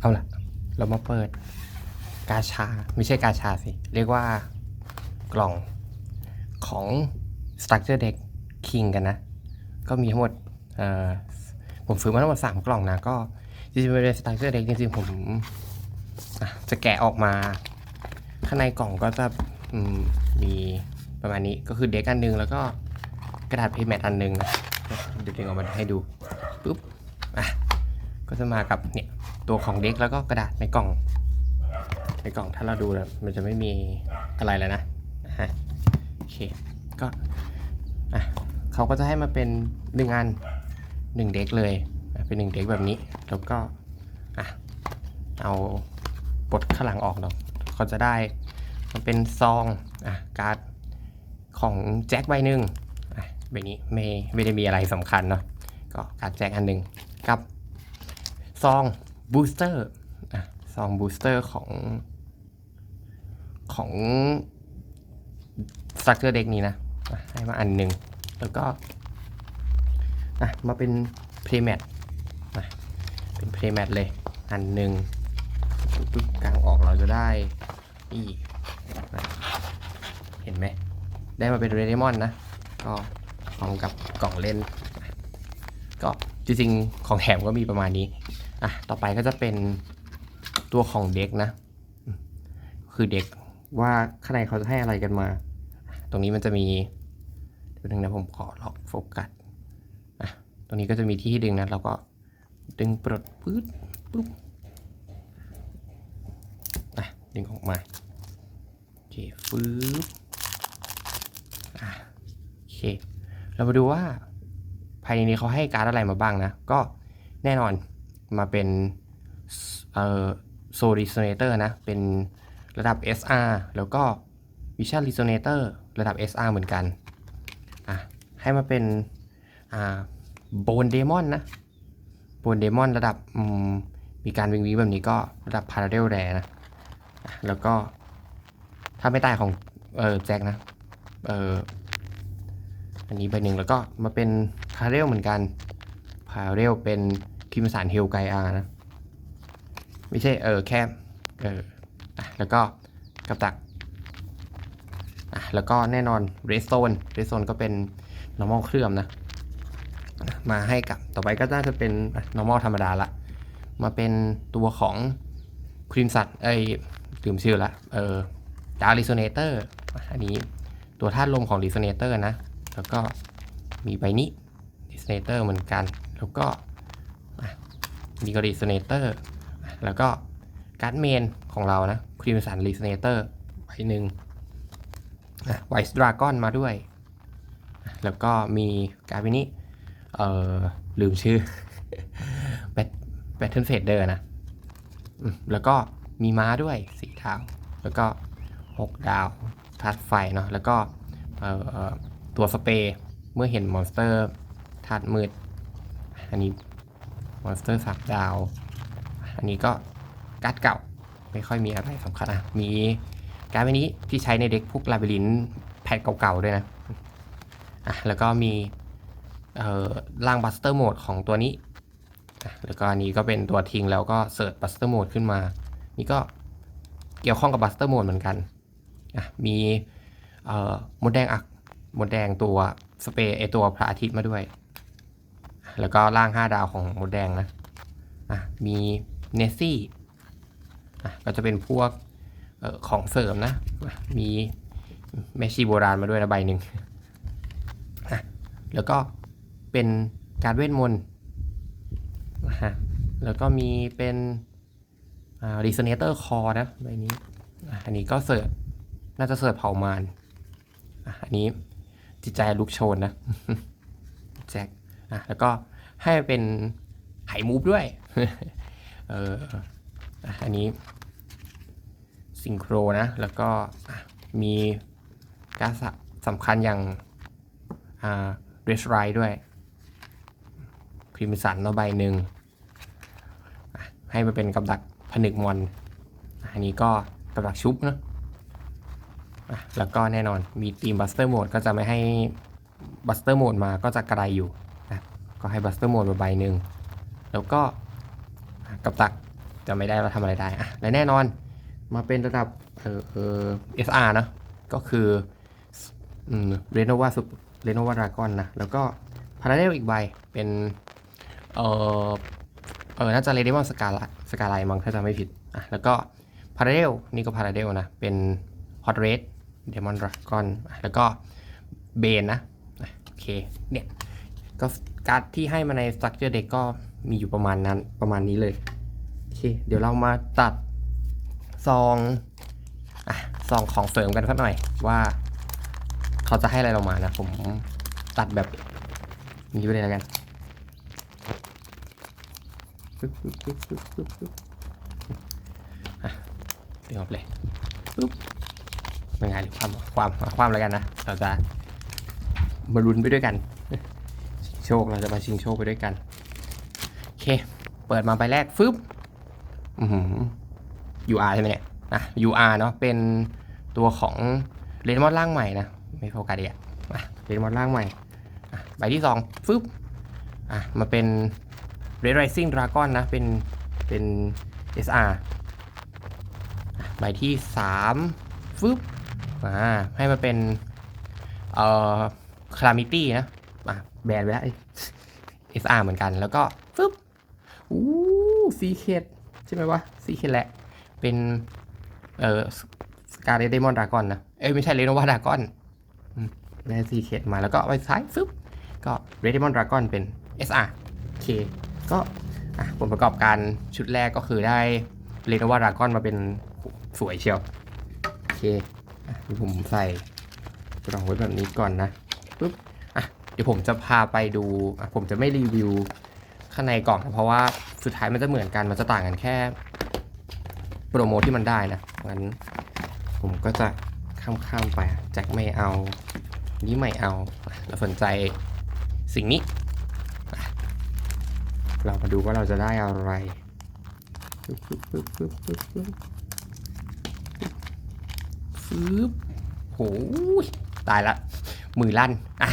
เอาละเรามาเปิดกาชา ไม่ใช่กาชาสิ เรียกว่ากล่องของ Structure Deck King กันนะ ก็มีทั้งหมดผมซื้อมาทั้งหมดสามกล่องนะ ก็จริงๆเป็น Structure Deck จริงๆผมะจะแกะออกมา ข้างในกล่องก็จะมมีประมาณนี้ก็คือเด็กอันหนึง แล้วก็กระดาษเพย์แมทอันหนึงนะเดี๋ยวดึงออกมาให้ดูปุ๊บอะก็จะมากับเนี่ย ตัวของเด็กแล้วก็กระดาษในกล่องในกล่องถ้าเราดูแล้วมันจะไม่มีอะไรแล้วนะฮะโอเคก็อะเขาก็จะให้มาเป็นหนึ่งอันหนึ่งเด็กเลยเป็นหนึ่งเด็กแบบนี้แล้วก็อะเอาปลดข้างหลังออกเนาะเขาจะได้มันเป็นซองอะการ์ดของแจ็คใบหนึ่งอะใบนี้ไม่ไม่ได้มีอะไรสำคัญเนาะก็การ์ดแจ็คอันหนึ่งกับซอง บูสเตอร์อะซองบูสเตอร์ของของ structure deck นี้นะให้มาอันหนึ่งแล้วก็อะมาเป็น playmat อะเป็น playmat เลย อันหนึ่งปุ๊บกลางออกเราจะได้นี่อะเห็นไหม ได้มาเป็น r e d e m o n นะ ก็พร้อมกับกล่องเล่น ก็จริงๆของแถมก็มีประมาณนี้ อะต่อไปก็จะเป็นตัวของเด็กนะ คือเด็กว่าข้างในเขาจะให้อะไรกันมา ตรงนี้มันจะมีเดี๋ยวนึงนะผมขอล็อกโฟกัสอะตรงนี้ก็จะมีที่ให้ดึงนะเราก็ดึงปลดปื๊ดปุ๊บอะดึงออกมาโอเคฟืบอะโอเค เรามาดูว่าภายในนี้เขาให้การดอะไรมาบ้างนะ ก็แน่นอน มาเป็นเอ่อโซลิโซเนเตอร์นะ เป็นระดับ SR แล้วก็ Vision Resonator ระดับ SR เหมือนกันอะให้มาเป็นอ่าโบนเดมอนนะโบนเดมอนระดับมมีการวิงวิงแบบนี้ก็ระดับ Parallel Rare นะ แล้วก็ถ้าไม่ตายของเออแจ็คนะเอออันนี้ใบหนึ่งแล้วก็มาเป็น Parallel เหมือนกัน Parallel เป็น คิมสารเฮลไกอานะ ไม่ใช่เออแค่เอออะแล้วก็กับตักอะแล้วก็แน่นอน red zone red zone ก็เป็น normal เครื่องนะ มาให้กับต่อไปก็น่าจะเป็นอะ normal ธรรมดาละ มาเป็นตัวของครีมสัตเอ้ยลืมชื่อละเออดาว resonator อะอันนี้ตัวธาตุลมของ resonator นะ แล้วก็มีใบนี้ resonator เหมือนกัน แล้วก็ มีก็ resonator อะแล้วก็การ์ดเมนของเรานะครีมสัน resonator ใบหนึ่งไวส์ดราก้อนมาด้วย แล้วก็มีการวินี้เอ่อลืมชื่อแบทแบทเทิลเฟดเดอร์นะแล้วก็มีม้าด้วยสีดาแล้วก็ 6 ดาวทัดไฟเนาะแล้วก็ตัวสเปรย์เมื่อเห็นมอนสเตอร์ธาตุมืด อันนี้ มอนสเตอร์สับดาว อันนี้ก็การ์ดเก่าไม่ค่อยมีอะไรสำคัญอะ มีการ์ดใบนี้ที่ใช้ในเด็กพวกลาบิลินแพทเก่าๆด้วยนะ อะ แล้วก็มีเอ่อร่างบัสเตอร์โหมดของตัวนี้ แล้วก็อันนี้ก็เป็นตัวทิ้งแล้วก็เสิร์ชบัสเตอร์โหมดขึ้นมา นี่ก็เกี่ยวข้องกับบัสเตอร์โหมดเหมือนกัน อะ มีเอ่อมดแดงอักมดแดงตัวสเปรย์ไอตัวพระอาทิตย์มาด้วย แล้วก็ร่าง 5 ดาวของมดแดงนะอะมีเนสซี่อะก็จะเป็นพวกออของเสริมนะะมีแมชีโบราณมาด้วยนะใบหนึ่งอะแล้วก็เป็นการเวทมนต์นะฮะแล้วก็มีเป็นอ่ารีโซเนเตอร์คอนะใบนี้ อันนี้ก็เสิร์ฟน่าจะเสิร์ฟเผามานอะอันนี้จิตใจลุกโชนนะแจ็คอะแล้วก็ ให้เป็นไหมูฟด้วยเอออันนี้ซิงโครนะ แล้วก็มีการสำคัญอย่างเรสไรด้วยครีมสันเนาใบหนึ่งให้มาเป็นกับดักผนึกมอนอันนี้ก็กับดักชุบนะแล้วก็แน่นอนมีทีมบัสเตอร์โหมดก็จะไม่ให้บัสเตอร์โหมดมาก็จะกระไรอยู่ ก็ให้บัสเตอร์โหมดมาใบหนึ่งแล้วก็กับดักจะไม่ได้ว่าทำอะไรได้อะและแน่นอนมาเป็นระดับเออเออ SR นะก็คือเรโนวาสุเรโนวาดรากอนนะ แล้วก็พาราเดลอีกใบเป็นเออเออน่าจะเรเดมอนสกาลสกาไลมั้งถ้าจำไม่ผิดอะแล้วก็พาราเดลนี่ก็พาราเดลนะ เป็นฮอตเรดเดมอนดรากอนแล้วก็เบนนะโอเคเนี่ยก็ การ์ดที่ให้มาในสตรัคเจอร์เด็กก็มีอยู่ประมาณนั้นประมาณนี้เลย โอเค เดี๋ยวเรามาตัดซองอะซองของเสริมกันสักหน่อยว่าเขาจะให้อะไรเรามานะ ผมตัดแบบนี้ไปเลยแล้วกันปึ๊บปึ๊บปึ๊บปึ๊บปึ๊บปึ๊บอะเดี๋ยวเลยปึ๊บเป็นไงความความความแล้วกันนะ เราจะมาลุ้นไปด้วยกัน โชค เราจะมาชิงโชคไปด้วยกัน โอเค เปิดมาใบแรกฟึบอือหือ UR ใช่ไหมเนี่ยอะ UR เนาะเป็นตัวของเรนมอนร่างใหม่นะ ไม่โฟกัสเดียอะเรนมอนร่างใหม่ใบที่สองฟึบอะมาเป็น Red Rising Dragon นะ เป็น เป็น SR ใบที่สามฟึบอ่าให้มาเป็น เอ่อ Calamity นะ แบนไปแล้ว SR เหมือนกัน แล้วก็ฟึ๊บอู้ซีเคดใช่ไหมวะซีเคดแหละ เป็นเอ่อสกาเ d เดมอนดากอนนะ เอ้ยไม่ใช่เรโนวาดากอนได้ซีเคดมาแล้วก็ไปซ้ายฟึ๊บก็เรดเดมอนดากอนเป็น SR โอเคก็อะผลประกอบการชุดแรกก็คือได้เรโนวาดากอนมาเป็นสวยเชียว โอเคอะผมใส่กล่องไว้แบบนี้ก่อนนะ เดี๋ยวผมจะพาไปดูผมจะไม่รีวิวข้างในกล่องนะเพราะว่าสุดท้ายมันจะเหมือนกันมันจะต่างกันแค่ โปรโมทที่มันได้นะงั้นผมก็จะข้ามๆไปอะแจ็คไม่เอา นี้ไม่เอาเราสนใจสิ่งนี้ เรามาดูว่าเราจะได้อะไรปึ๊บโหตายละ มือลั่น อะ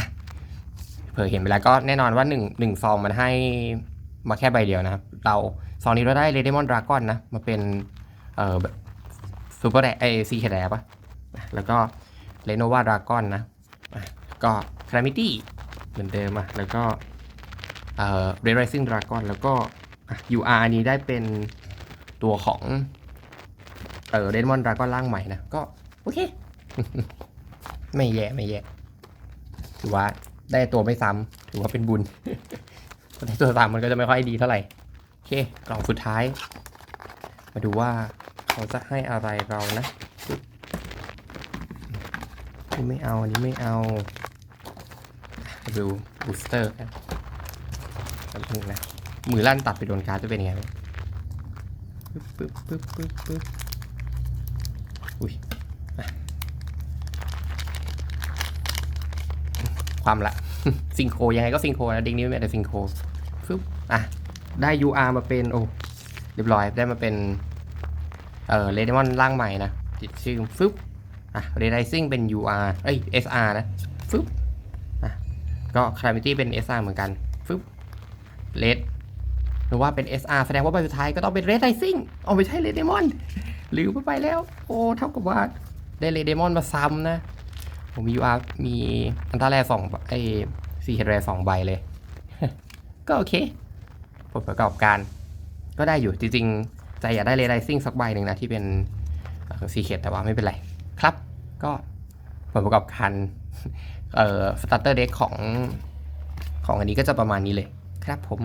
เผื่อเห็นไปแล้วก็แน่นอนว่า1งซองมันให้มาแค่ใบเดียวนะครับ เราซองนี้เราได้เรเดมอนดราก้อนนะมาเป็นเอ่อซูเปอร์แดไอซีเคแดปะอะแล้วก็เรโนวาดราก้อนนะก็คลามิตี้เหมือนเดิมอะแล้วก็เอ่อเรดไรซิ่งดราก้อนแล้วก็อะ UR อันนี้ได้เป็นตัวของเออเรดมอนดราก้อนร่างใหม่นะ ก็ โอเค ไม่แย่ ไม่แย่ถือว่า ได้ตัวไม่ซ้ำถือว่าเป็นบุญได้ตัวซ้ำมันก็จะไม่ค่อยดีเท่าไหร่โอเคกล่องสุดท้าย มาดูว่าเขาจะให้อะไรเรานะนี่ไม่เอาอันนี้ไม่เอามาดูบูสเตอร์กันแป๊บนึงนะมือลั่นตัดไปโดนการ์ดจะเป็นยังไงปึ๊บปึ๊บปึ๊บปึ๊บปึ๊บอุ้ย ความละซิงโครยังไงก็ซิงโครนะเด็กนี้ไม่แต่ซิงโครฟึบอะ ได้ UR มาเป็น โอ้ เรียบร้อยได้มาเป็น เอ่อเรดมอนร่างใหม่นะติดชื่อฟึบอะเรดไ i ซิ่งเป็น UR เอ้ย SR นะฟึบอะก็คลามิตี้เป็น SR เหมือนกันฟึบเลดหรือว่าเป็น SR แสดงว่าใบสุดท้ายก็ต้องเป็นเรดไ i ซิ่งเอาไม่ใช่เรดเดมอนลืมไปไปแล้ว โอ้เท่ากับว่าได้เรดเดมอนมาซ้ำนะ ผมมี UR มีอันตราแรสองไอซีเฮดแรสองใบเลย ก็โอเคผลประกอบการ ก็ได้อยู่จริงๆ ใจอยากได้เรดไ i ซิ่งสักใบหนึ่งนะ ที่เป็นซีเคดแต่ว่าไม่เป็นไร ครับ ก็ผลประกอบการเอ่อสตาร์เตอร์เด็กของของอันนี้ก็จะประมาณนี้เลย ครับผม